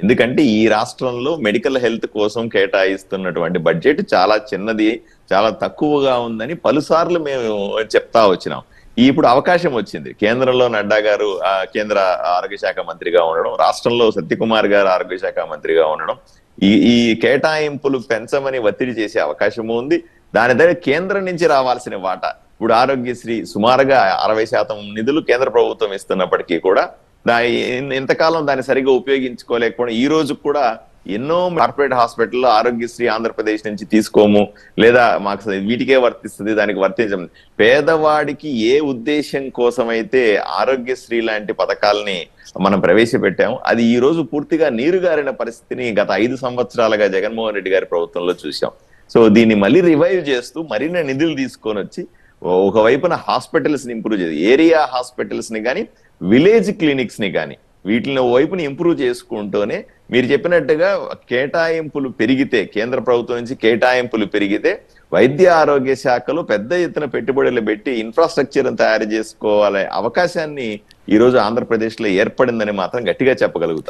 ఎందుకంటే ఈ రాష్ట్రంలో మెడికల్ హెల్త్ కోసం కేటాయిస్తున్నటువంటి బడ్జెట్ చాలా చిన్నది చాలా తక్కువగా ఉందని పలుసార్లు మేము చెప్తా వచ్చినాం. ఇప్పుడు అవకాశం వచ్చింది. కేంద్రంలో నడ్డా గారు కేంద్ర ఆరోగ్య శాఖ మంత్రిగా ఉండడం రాష్ట్రంలో సత్యకుమార్ గారు ఆరోగ్య శాఖ మంత్రిగా ఉండడం ఈ ఈ కేటాయింపులు పెంచమని ఒత్తిడి చేసే అవకాశము ఉంది. దాని దగ్గర కేంద్రం నుంచి రావాల్సిన వాటా ఇప్పుడు ఆరోగ్యశ్రీ సుమారుగా అరవై శాతం నిధులు కేంద్ర ప్రభుత్వం ఇస్తున్నప్పటికీ కూడా దాని ఇంతకాలం దాన్ని సరిగా ఉపయోగించుకోలేకపోవడం ఈ రోజు కూడా ఎన్నో కార్పొరేట్ హాస్పిటల్లో ఆరోగ్యశ్రీ ఆంధ్రప్రదేశ్ నుంచి తీసుకోము లేదా మాకు వీటికే వర్తిస్తుంది దానికి వర్తించం పేదవాడికి ఏ ఉద్దేశం కోసమైతే ఆరోగ్యశ్రీ లాంటి పథకాలని మనం ప్రవేశపెట్టాము అది ఈ రోజు పూర్తిగా నీరుగారిన పరిస్థితిని గత ఐదు సంవత్సరాలుగా జగన్మోహన్ రెడ్డి గారి ప్రభుత్వంలో చూసాం సో దీన్ని మళ్ళీ రివైవ్ చేస్తూ మరిన్ని నిధులు తీసుకొని వచ్చి ఒకవైపున హాస్పిటల్స్ని ఇంప్రూవ్ చేసి ఏరియా హాస్పిటల్స్ని కానీ విలేజ్ క్లినిక్స్ని కానీ వీటిని వైపుని ఇంప్రూవ్ చేసుకుంటూనే మీరు చెప్పినట్టుగా కేటాయింపులు పెరిగితే కేంద్ర ప్రభుత్వం నుంచి కేటాయింపులు పెరిగితే వైద్య ఆరోగ్య శాఖలో పెద్ద ఎత్తున పెట్టుబడులు పెట్టి ఇన్ఫ్రాస్ట్రక్చర్ తయారు చేసుకోవాలనే అవకాశాన్ని ఈ రోజు ఆంధ్రప్రదేశ్లో ఏర్పడిందని మాత్రం గట్టిగా చెప్పగలుగుతాం.